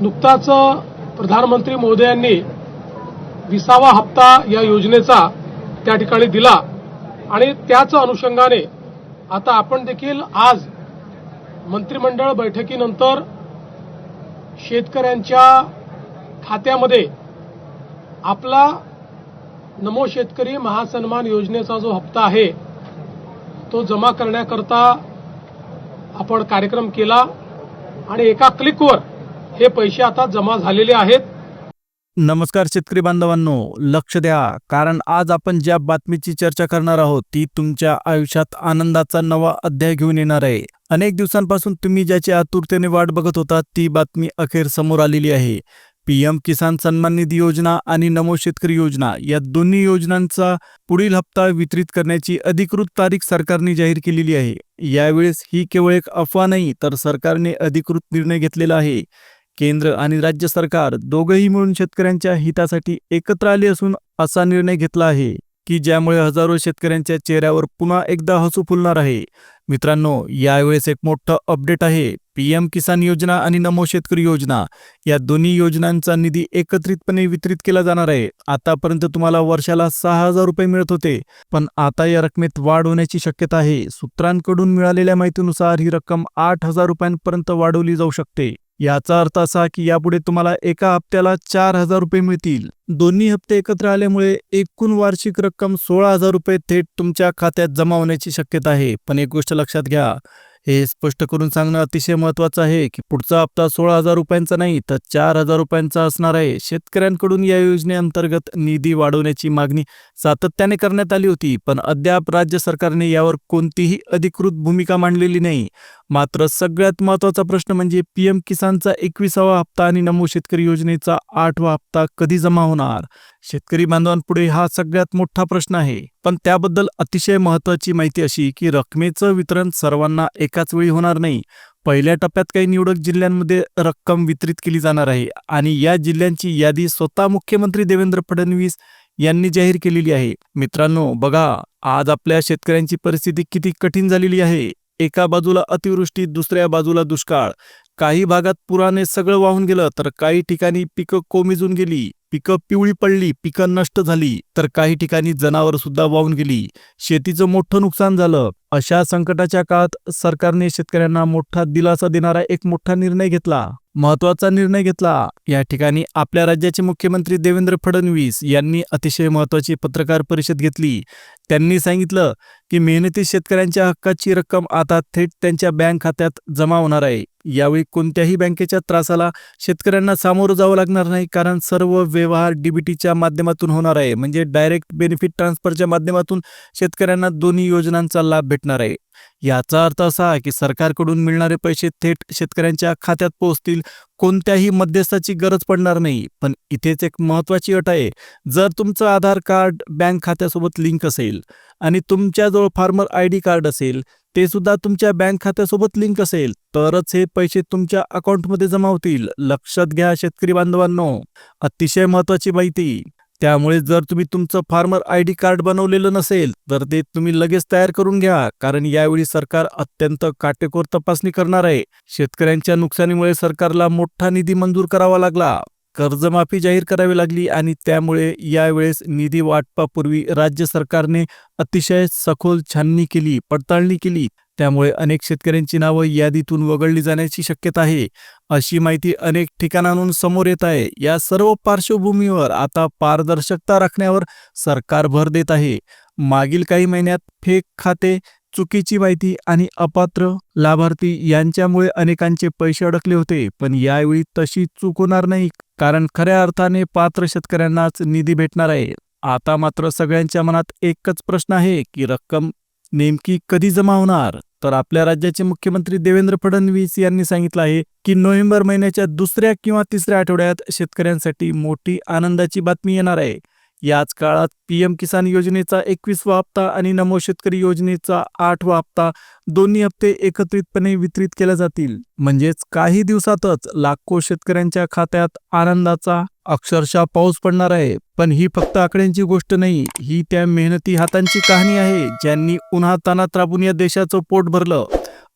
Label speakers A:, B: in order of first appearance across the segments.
A: नुकताच प्रधानमंत्री मोदयांनी विसावा हप्ता या योजनेचा त्या ठिकाणी दिला. आणि त्याच अनुषंगाने आता आपण देखील आज मंत्रिमंडळ बैठकीनंतर शेतकऱ्यांच्या खात्यामध्ये आपला नमो शेतकरी महासन्मान योजनेचा जो हप्ता आहे तो जमा करण्याकरता आपण कार्यक्रम केला. आणि एका क्लिकवर हे पैसे आता जमा झालेले आहेत.
B: नमस्कार शेतकरी बांधवांनो लक्ष द्या कारण आज आपण ज्या बातमीची चर्चा करणार आहोत ती तुमच्या आयुष्यात आनंदाचा नवा अध्याय घेऊन येणार आहे. अनेक दिवसांपासून तुम्ही ज्याची आतुरतेने वाट बघत होता ती बातमी अखेर समोर आलेली आहे. पीएम किसान सन्मान निधी योजना आणि नमो शेतकरी योजना या दोन्ही योजनांचा पुढील हप्ता वितरित करण्याची अधिकृत तारीख सरकारने जाहीर केलेली आहे. यावेळेस ही केवळ एक अफवा नाही तर सरकारने अधिकृत निर्णय घेतलेला आहे. केंद्र आणि राज्य सरकार दोघंही मिळून शेतकऱ्यांच्या हितासाठी एकत्र आले असून असा निर्णय घेतला आहे की ज्यामुळे हजारो शेतकऱ्यांच्या चेहऱ्यावर पुन्हा एकदा हसू फुलणार आहे. मित्रांनो यावेळेस एक मोठं अपडेट आहे. पीएम किसान योजना आणि नमो शेतकरी योजना या दोन्ही योजनांचा निधी एकत्रितपणे वितरित केला जाणार आहे. आतापर्यंत तुम्हाला वर्षाला सहा हजार रुपये मिळत होते पण आता या रकमेत वाढ होण्याची शक्यता आहे. सूत्रांकडून मिळालेल्या माहितीनुसार ही रक्कम आठ हजार रुपयांपर्यंत वाढवली जाऊ शकते. याचा अर्थ असा की यापुढे तुम्हाला एका हप्त्याला चार हजार रुपये मिळतील. दोन्ही हप्ते एकत्र आल्यामुळे एकूण वार्षिक रक्कम सोळा हजार रुपये थेट तुमच्या खात्यात जमा होण्याची शक्यता आहे. पण एक गोष्ट लक्षात घ्या. हे स्पष्ट करून सांगणं अतिशय महत्वाचं आहे की पुढचा हप्ता सोळा हजार रुपयांचा नाही तर चार हजार रुपयांचा असणार आहे. शेतकऱ्यांकडून या योजनेअंतर्गत निधी वाढवण्याची मागणी सातत्याने करण्यात आली होती पण अद्याप राज्य सरकारने यावर कोणतीही अधिकृत भूमिका मांडलेली नाही. मात्र सगळ्यात महत्त्वाचा प्रश्न म्हणजे पीएम किसानचा एकविसावा हप्ता आणि नमो शेतकरी योजनेचा आठवा हप्ता कधी जमा होणार? शेतकरी बांधवांपुढे हा सगळ्यात मोठा प्रश्न आहे. पण त्याबद्दल अतिशय महत्वाची माहिती अशी की रकमेचं वितरण सर्वांना एकाच वेळी होणार नाही. पहिल्या टप्प्यात काही निवडक जिल्ह्यांमध्ये रक्कम वितरित केली जाणार आहे आणि या जिल्ह्यांची यादी स्वतः मुख्यमंत्री देवेंद्र फडणवीस यांनी जाहीर केलेली आहे. मित्रांनो बघा आज आपल्या शेतकऱ्यांची परिस्थिती किती कठीण झालेली आहे. एका बाजूला अतिवृष्टी दुसऱ्या बाजूला दुष्काळ. काही भागात पुराने सगळं वाहून गेलं तर काही ठिकाणी पिकं कोमेजून गेली. पिकं पिवळी पडली पिकं नष्ट झाली तर काही ठिकाणी जनावर सुद्धा वाहून गेली. शेतीचं मोठं नुकसान झालं. अशा संकटाच्या काळात सरकारने शेतकऱ्यांना मोठा दिलासा देणारा एक मोठा निर्णय घेतला. महत्त्वाचा निर्णय घेतला. या ठिकाणी आपल्या राज्याचे मुख्यमंत्री देवेंद्र फडणवीस यांनी अतिशय महत्वाची पत्रकार परिषद घेतली. त्यांनी सांगितलं की मेहनती शेतकऱ्यांच्या हक्काची रक्कम आता थेट त्यांच्या बँक खात्यात जमा होणार आहे. यावेळी कोणत्याही बँकेच्या त्रासाला शेतकऱ्यांना सामोरं जावं लागणार नाही कारण सर्व व्यवहार डीबीटीच्या माध्यमातून होणार आहे. म्हणजे डायरेक्ट बेनिफिट ट्रान्सफरच्या माध्यमातून शेतकऱ्यांना दोन्ही योजनांचा लाभ भेटणार आहे. याचा अर्थ असा की सरकारकडून मिळणारे पैसे थेट शेतकऱ्यांच्या खात्यात पोहोचतील कोणत्याही मध्यस्थाची गरज पडणार नाही. पण इथेच एक महत्वाची अट आहे. जर तुमचं आधार कार्ड बँक खात्यासोबत लिंक असेल आणि तुमच्याजवळ फार्मर आय डी कार्ड असेल ते सुद्धा तुमच्या बँक खात्यासोबत लिंक असेल तरच हे पैसे तुमच्या अकाउंटमध्ये जमा होतील. लक्षात घ्या शेतकरी बांधवांनो. अतिशय महत्वाची माहिती. त्यामुळे जर तुम्ही तुमचं फार्मर आय डी कार्ड बनवलेलं नसेल तर ते तुम्ही लगेच तयार करून घ्या कारण यावेळी सरकार अत्यंत काटेकोर तपासणी करणार आहे. शेतकऱ्यांच्या नुकसानीमुळे सरकारला मोठा निधी मंजूर करावा लागला. कर्जमाफी जाहीर करावी लागली आणि त्यामुळे यावेळेस निधी वाटपापूर्वी राज्य सरकारने अतिशय सखोल छाननी केली पडताळणी केली. त्यामुळे अनेक शेतकऱ्यांची नावं यादीतून वगळली जाण्याची शक्यता आहे. अशी माहिती अनेक ठिकाणांहून समोर येत आहे. या सर्व पार्श्वभूमीवर आता पारदर्शकता राखण्यावर सरकार भर देत आहे. मागील काही महिन्यात फेक खाते चुकीची माहिती आणि अपात्र लाभार्थी यांच्यामुळे अनेकांचे पैसे अडकले होते. पण यावेळी तशी चूक होणार नाही कारण खऱ्या अर्थाने पात्र शेतकऱ्यांनाच निधी भेटणार आहे. आता मात्र सगळ्यांच्या मनात एकच प्रश्न आहे की रक्कम नेमकी कधी जमा होणार? तर आपल्या राज्याचे मुख्यमंत्री देवेंद्र फडणवीस यांनी सांगितलं आहे की नोव्हेंबर महिन्याच्या दुसऱ्या किंवा तिसऱ्या आठवड्यात शेतकऱ्यांसाठी मोठी आनंदाची बातमी येणार आहे. याच काळात पीएम किसान योजनेचा एकवीसवा हप्ता आणि नमो शेतकरी योजनेचा आठवा हप्ता दोन्ही हप्ते एकत्रितपणे वितरित केले जातील. म्हणजेच काही दिवसातच लाखो शेतकऱ्यांच्या खात्यात आनंदाचा अक्षरशः पाऊस पडणार आहे. पण ही फक्त आकड्यांची गोष्ट नाही ही त्या मेहनती हातांची कहाणी आहे ज्यांनी उन्हातानात राबून या देशाचं पोट भरलं.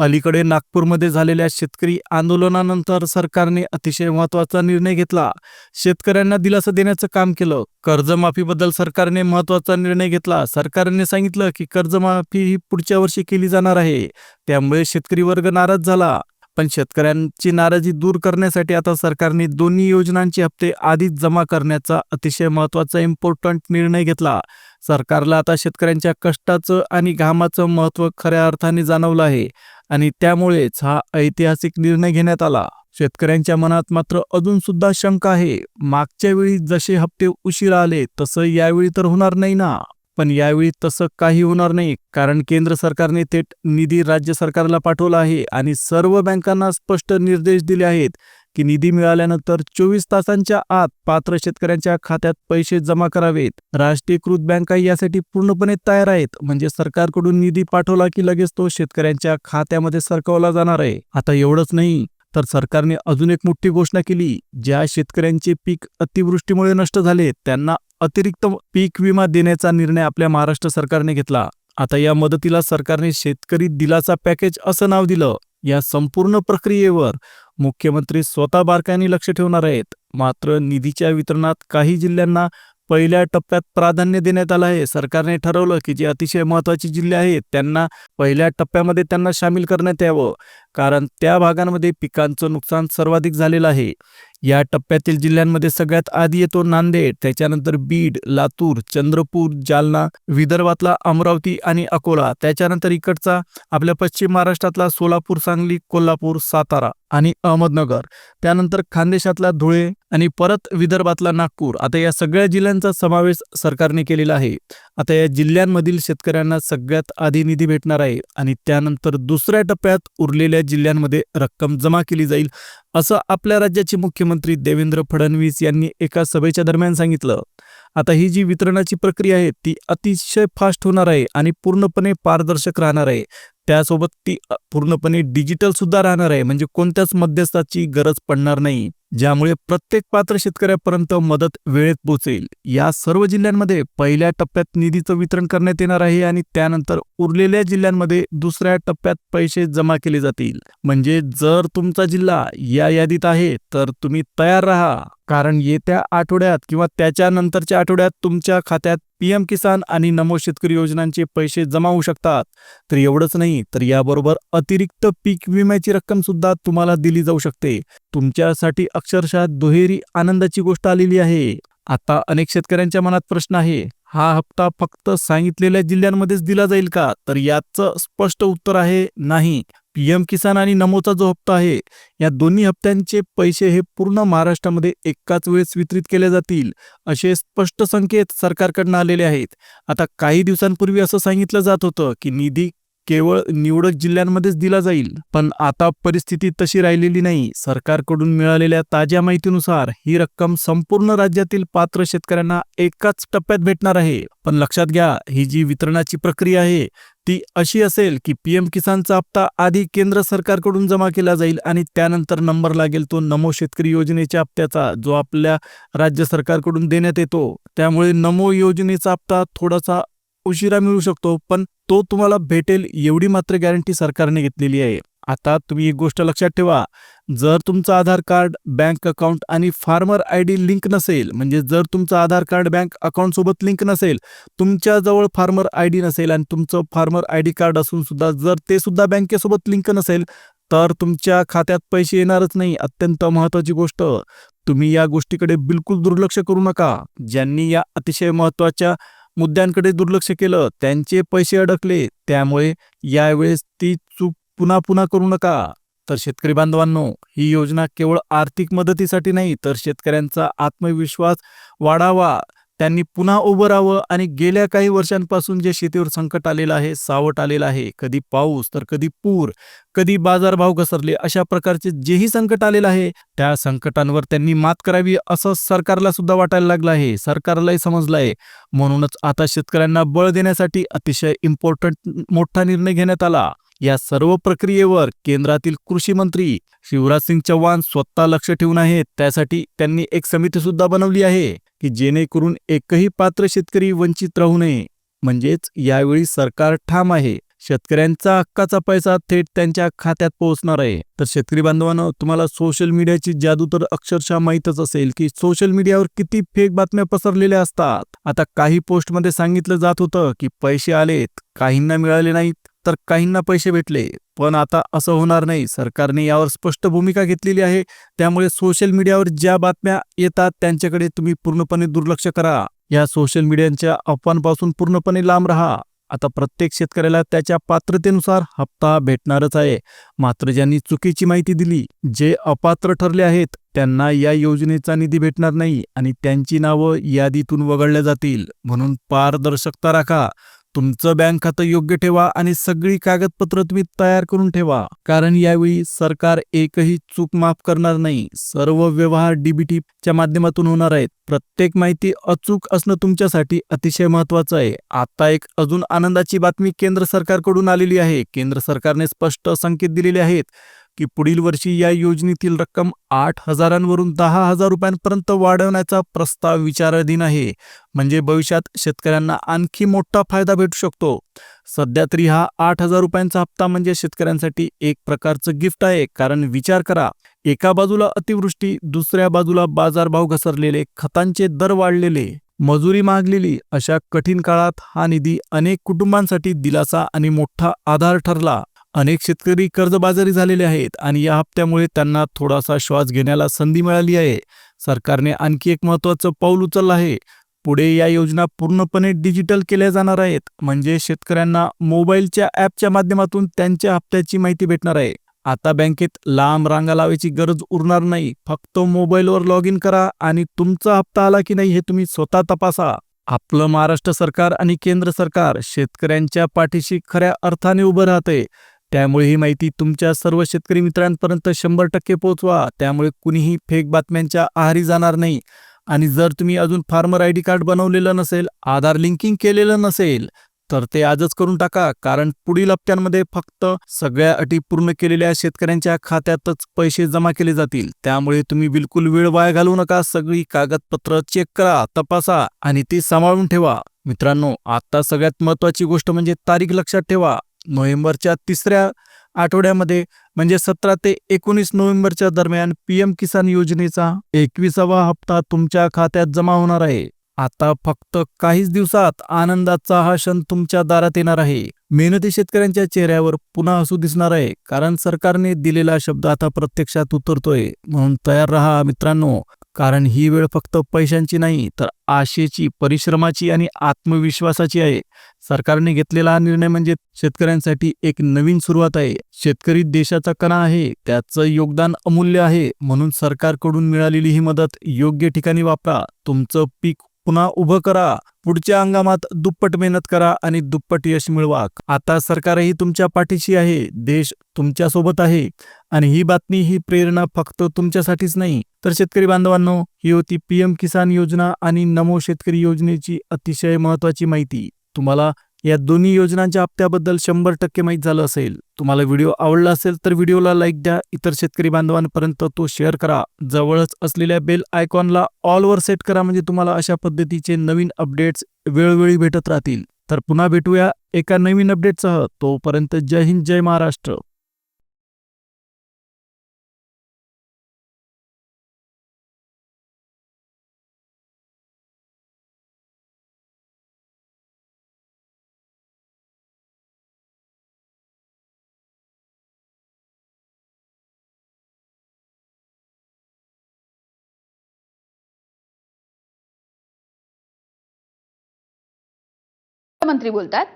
B: अलीकडे नागपूरमध्ये झालेल्या शेतकरी आंदोलनानंतर सरकारने अतिशय महत्त्वाचा निर्णय घेतला. शेतकऱ्यांना दिलासा देण्याचं काम केलं. कर्जमाफीबद्दल सरकारने महत्त्वाचा निर्णय घेतला. सरकारने सांगितलं की कर्जमाफी ही पुढच्या वर्षी केली जाणार आहे. त्यामुळे शेतकरी वर्ग नाराज झाला. पण शेतकऱ्यांची नाराजी दूर करण्यासाठी आता सरकारने दोन्ही योजनांचे हप्ते आधीच जमा करण्याचा अतिशय महत्त्वाचा इम्पॉर्टंट निर्णय घेतला. सरकारला आता शेतकऱ्यांच्या कष्टाचं आणि घामाचं महत्त्व खऱ्या अर्थाने जाणवलं आहे. आणि त्यामुळेच हा ऐतिहासिक निर्णय घेण्यात आला. शेतकऱ्यांच्या मनात मात्र अजून सुद्धा शंका आहे. मागच्या वेळी जसे हप्ते उशिरा आले तसं यावेळी तर होणार नाही ना? पण यावेळी तसं काही होणार नाही कारण केंद्र सरकारने थेट निधी राज्य सरकारला पाठवला आहे आणि सर्व बँकांना स्पष्ट निर्देश दिले आहेत. की निधी मिळाल्यानंतर चोवीस तासांच्या आत पात्र शेतकऱ्यांच्या खात्यात पैसे जमा करावेत. राष्ट्रीयकृत बँका यासाठी पूर्णपणे तयार आहेत. म्हणजे सरकारकडून निधी पाठवला की लगेच तो शेतकऱ्यांच्या खात्यामध्ये सरकवला जाणार आहे. आता एवढंच नाही तर सरकारने अजून एक मोठी घोषणा केली. ज्या शेतकऱ्यांचे पीक अतिवृष्टीमुळे नष्ट झाले त्यांना अतिरिक्त पीक विमा देण्याचा निर्णय आपल्या महाराष्ट्र सरकारने घेतला. आता या मदतीला सरकारने शेतकरी दिलासा पॅकेज असं नाव दिलं. या संपूर्ण प्रक्रियेवर मुख्यमंत्री स्वतः बारकाईने लक्ष ठेवणार आहेत. मात्र निधीच्या वितरणात काही जिल्ह्यांना पहिल्या टप्प्यात प्राधान्य देण्यात आलं आहे. सरकारने ठरवलं की जे अतिशय महत्त्वाचे जिल्हे आहेत त्यांना पहिल्या टप्प्यामध्ये त्यांना सामील करण्यात यावं. कारण त्या भागांमध्ये पिकांचं नुकसान सर्वाधिक झालेलं आहे. या टप्प्यातील जिल्ह्यांमध्ये सगळ्यात आधी येतो नांदेड त्याच्यानंतर बीड लातूर चंद्रपूर जालना विदर्भातला अमरावती आणि अकोला. त्याच्यानंतर इकडचा आपल्या पश्चिम महाराष्ट्रातला सोलापूर सांगली कोल्हापूर सातारा. आणि अहमदनगर. त्यानंतर खानदेशातला धुळे आणि परत विदर्भातला नागपूर. आता या सगळ्या जिल्ह्यांचा समावेश सरकारने केलेला आहे. आता या जिल्ह्यांमधील शेतकऱ्यांना सगळ्यात आधी निधी भेटणार आहे आणि त्यानंतर दुसऱ्या टप्प्यात उरलेल्या जिल्ह्यांमध्ये रक्कम जमा केली जाईल असं आपल्या राज्याचे मुख्यमंत्री देवेंद्र फडणवीस यांनी एका सभेच्या दरम्यान सांगितलं. आता ही जी वितरणाची प्रक्रिया आहे ती अतिशय फास्ट होणार आहे आणि पूर्णपणे पारदर्शक राहणार आहे. त्यासोबत ती पूर्णपणे डिजिटल सुद्धा राहणार आहे. म्हणजे कोणत्याच मध्यस्थाची गरज पडणार नाही. ज्यामुळे प्रत्येक पात्र शेतकऱ्यापर्यंत मदत वेळेत पोहोचेल. या सर्व जिल्ह्यांमध्ये पहिल्या टप्प्यात निधीचं वितरण करण्यात येणार आहे आणि त्यानंतर उरलेल्या जिल्ह्यांमध्ये दुसऱ्या टप्प्यात पैसे जमा केले जातील. म्हणजे जर तुमचा जिल्हा या यादीत आहे तर तुम्ही तयार राहा. कारण येत्या आठवड्यात किंवा त्याच्यानंतरच्या आठवड्यात तुमच्या खात्यात पीएम किसान आणि नमो शेतकरी योजनांचे पैसे जमा होऊ शकतात. तर एवढंच नाही तर याबरोबर अतिरिक्त पीक विम्याची रक्कम सुद्धा तुम्हाला दिली जाऊ शकते. तुमच्यासाठी अक्षरशः दुहेरी आनंदाची गोष्ट आलेली आहे. आता अनेक शेतकऱ्यांच्या मनात प्रश्न आहे हा हप्ता फक्त सांगितलेल्या जिल्ह्यांमध्येच दिला जाईल का? तर याचं स्पष्ट उत्तर आहे नाही. पी एम किसान आणि नमोचा जो हप्ता आहे या दोन्ही हप्त्यांचे पैसे हे पूर्ण महाराष्ट्रामध्ये एकाच वेळेस वितरित केले जातील असे स्पष्ट संकेत सरकारकडनं आलेले आहेत. आता काही दिवसांपूर्वी असं सांगितलं जात होतं की निधी केवळ निवडक जिल्ह्यांमध्येच दिला जाईल पण आता परिस्थिती तशी राहिलेली नाही. सरकारकडून मिळालेल्या ताज्या माहितीनुसार ही रक्कम संपूर्ण राज्यातील पात्र शेतकऱ्यांना एकाच टप्प्यात भेटणार आहे. पण लक्षात घ्या ही जी वितरणाची प्रक्रिया आहे ती अशी असेल की पीएम किसानचा हप्ता आधी केंद्र सरकारकडून जमा केला जाईल आणि त्यानंतर नंबर लागेल तो नमो शेतकरी योजनेच्या हप्त्याचा जो आपल्या राज्य सरकारकडून देण्यात येतो. त्यामुळे नमो योजनेचा हप्ता थोडासा उशिरा मिळू शकतो पण तो तुम्हाला भेटेल एवढी मात्र गॅरंटी सरकारने घेतलेली आहे. आता तुम्ही एक गोष्ट लक्षात ठेवा जर तुमचं आधार कार्ड बँक अकाउंट आणि फार्मर आय डी लिंक नसेल म्हणजे जर तुमचं आधार कार्ड बँक अकाउंटसोबत लिंक नसेल तुमच्याजवळ फार्मर आय डी नसेल आणि तुमचं फार्मर आय डी कार्ड असून सुद्धा जर ते सुद्धा बँकेसोबत लिंक नसेल तर तुमच्या खात्यात पैसे येणारच नाही. अत्यंत महत्त्वाची गोष्ट तुम्ही या गोष्टीकडे बिलकुल दुर्लक्ष करू नका. ज्यांनी या अतिशय महत्त्वाच्या मुद्द्यांकडे दुर्लक्ष केलं त्यांचे पैसे अडकले त्यामुळे यावेळेस ती चूक पुन्हा पुन्हा करू नका. तर शेतकरी बांधवांनो ही योजना केवळ आर्थिक मदतीसाठी नाही तर शेतकऱ्यांचा आत्मविश्वास वाढावा. त्यांनी पुन्हा उभं राहावं आणि गेल्या काही वर्षांपासून जे शेतीवर संकट आलेलं आहे सावट आलेलं आहे कधी पाऊस तर कधी पूर कधी बाजारभाव घसरले अशा प्रकारचे जेही संकट आलेलं आहे त्या संकटांवर त्यांनी मात करावी असं सरकारला सुद्धा वाटायला लागलं आहे सरकारलाही समजलं आहे. म्हणूनच आता शेतकऱ्यांना बळ देण्यासाठी अतिशय इम्पॉर्टंट मोठा निर्णय घेण्यात आला. या सर्व प्रक्रियेवर केंद्रातील कृषी मंत्री शिवराज सिंग चौहान स्वतः लक्ष ठेवून आहेत. त्यासाठी त्यांनी एक समिती सुद्धा बनवली आहे की जेणेकरून एकही पात्र शेतकरी वंचित राहू नये. म्हणजेच यावेळी सरकार ठाम आहे. शेतकऱ्यांचा हक्काचा पैसा थेट त्यांच्या खात्यात पोहोचणार आहे. तर शेतकरी बांधवांनो तुम्हाला सोशल मीडियाची जादू तर अक्षरशः माहीतच असेल की सोशल मीडियावर किती फेक बातम्या पसरलेल्या असतात. आता काही पोस्टमध्ये सांगितलं जात होतं की पैसे आलेत काहींना मिळाले नाहीत. तर काहींना पैसे भेटले पण आता असं होणार नाही. सरकारने यावर स्पष्ट भूमिका घेतलेली आहे. त्यामुळे सोशल मीडियावर ज्या बातम्या येतात त्यांच्याकडे तुम्ही पूर्णपणे दुर्लक्ष करा. या सोशल मीडियाच्या अफवांपासून पूर्णपणे लांब राहा. आता प्रत्येक शेतकऱ्याला त्याच्या पात्रतेनुसार हप्ता भेटणारच आहे. मात्र ज्यांनी चुकीची माहिती दिली जे अपात्र ठरले आहेत त्यांना या योजनेचा निधी भेटणार नाही आणि त्यांची नावं यादीतून वगळल्या जातील. म्हणून पारदर्शकता राखा. तुमचं बँक खातं योग्य ठेवा आणि सगळी कागदपत्र तुम्ही तयार करून ठेवा. कारण यावेळी सरकार एकही चूक माफ करणार नाही. सर्व व्यवहार डीबीटीच्या माध्यमातून होणार आहेत. प्रत्येक माहिती अचूक असणं तुमच्यासाठी अतिशय महत्वाचं आहे. आता एक अजून आनंदाची बातमी केंद्र सरकारकडून आलेली आहे. केंद्र सरकारने स्पष्ट संकेत दिलेले आहेत. की पुढील वर्षी या योजनेतील रक्कम आठ हजारांवरून दहा हजार रुपयांपर्यंत वाढवण्याचा प्रस्ताव विचाराधीन आहे. म्हणजे भविष्यात शेतकऱ्यांना आणखी मोठा फायदा भेटू शकतो. सध्या तरी हा आठ हजार रुपयांचा हप्ता म्हणजे शेतकऱ्यांसाठी एक प्रकारचं गिफ्ट आहे. कारण विचार करा एका बाजूला अतिवृष्टी दुसऱ्या बाजूला बाजारभाव घसरलेले खतांचे दर वाढलेले मजुरी मागलेली अशा कठीण काळात हा निधी अनेक कुटुंबांसाठी दिलासा आणि मोठा आधार ठरला. अनेक शेतकरी कर्जबाजारी झालेले आहेत आणि या हप्त्यामुळे त्यांना थोडासा श्वास घेण्याला संधी मिळाली आहे. सरकारने आणखी एक महत्वाचं पाऊल उचललं आहे. पुढे या योजना पूर्णपणे डिजिटल केल्या जाणार आहेत. म्हणजे शेतकऱ्यांना मोबाईलच्या ॲपच्या माध्यमातून त्यांच्या हप्त्याची माहिती भेटणार आहे. आता बँकेत लांब रांगा लावायची गरज उरणार नाही. फक्त मोबाईलवर लॉग इन करा आणि तुमचा हप्ता आला की नाही हे तुम्ही स्वतः तपासा. आपलं महाराष्ट्र सरकार आणि केंद्र सरकार शेतकऱ्यांच्या पाठीशी खऱ्या अर्थाने उभं राहते त्यामुळे ही माहिती तुमच्या सर्व शेतकरी मित्रांपर्यंत शंभर टक्के पोहोचवा. त्यामुळे कुणीही फेक बातम्यांच्या आहारी जाणार नाही. आणि जर तुम्ही अजून फार्मर आय डी कार्ड बनवलेलं नसेल आधार लिंकिंग केलेलं नसेल तर ते आजच करून टाका. कारण पुढील हप्त्यांमध्ये फक्त सगळ्या अटी पूर्ण केलेल्या शेतकऱ्यांच्या खात्यातच पैसे जमा केले जातील. त्यामुळे तुम्ही बिलकुल वेळ वाया घालवू नका. सगळी कागदपत्र चेक करा तपासा आणि ती सांभाळून ठेवा. मित्रांनो आता सगळ्यात महत्वाची गोष्ट म्हणजे तारीख लक्षात ठेवा. नोव्हेंबरच्या तिसऱ्या आठवड्यामध्ये म्हणजे सतरा ते एकोणीस नोव्हेंबरच्या दरम्यान पीएम किसान योजनेचा एकविसावा हप्ता तुमच्या खात्यात जमा होणार आहे. आता फक्त काहीच दिवसात आनंदाचा हा क्षण तुमच्या दारात येणार आहे. मेहनती शेतकऱ्यांच्या चेहऱ्यावर पुन्हा हसू दिसणार आहे कारण सरकारने दिलेला शब्द आता प्रत्यक्षात उतरतोय. म्हणून तयार रहा मित्रांनो. कारण ही वेळ फक्त पैशांची नाही तर आशेची परिश्रमाची आणि आत्मविश्वासाची आहे. सरकारने घेतलेला हा निर्णय म्हणजे शेतकऱ्यांसाठी एक नवीन सुरुवात आहे. शेतकरी देशाचा कणा आहे त्याचं योगदान अमूल्य आहे. म्हणून सरकारकडून मिळालेली ही मदत योग्य ठिकाणी वापरा. तुमचं पीक पुन्हा उभं करा. पुढच्या हंगामात दुप्पट मेहनत करा आणि दुप्पट यश मिळवा. आता सरकारही तुमच्या पाठीशी आहे. देश तुमच्यासोबत आहे. आणि ही बातमी ही प्रेरणा फक्त तुमच्यासाठीच नाही तर शेतकरी बांधवांनो ही होती पीएम किसान योजना आणि नमो शेतकरी योजनेची अतिशय महत्वाची माहिती. तुम्हाला या दोन्ही योजनांच्या हप्त्याबद्दल शंभर टक्के माहीत झालं असेल. तुम्हाला व्हिडिओ आवडला असेल तर व्हिडिओला लाईक द्या इतर शेतकरी बांधवांपर्यंत तो शेअर करा. जवळच असलेल्या बेल आयकॉनला ऑलवर सेट करा म्हणजे तुम्हाला अशा पद्धतीचे नवीन अपडेट्स वेळोवेळी भेटत राहतील. तर पुन्हा भेटूया एका नवीन अपडेटसह. तोपर्यंत जय हिंद जय महाराष्ट्र.
C: मंत्री बोलतात.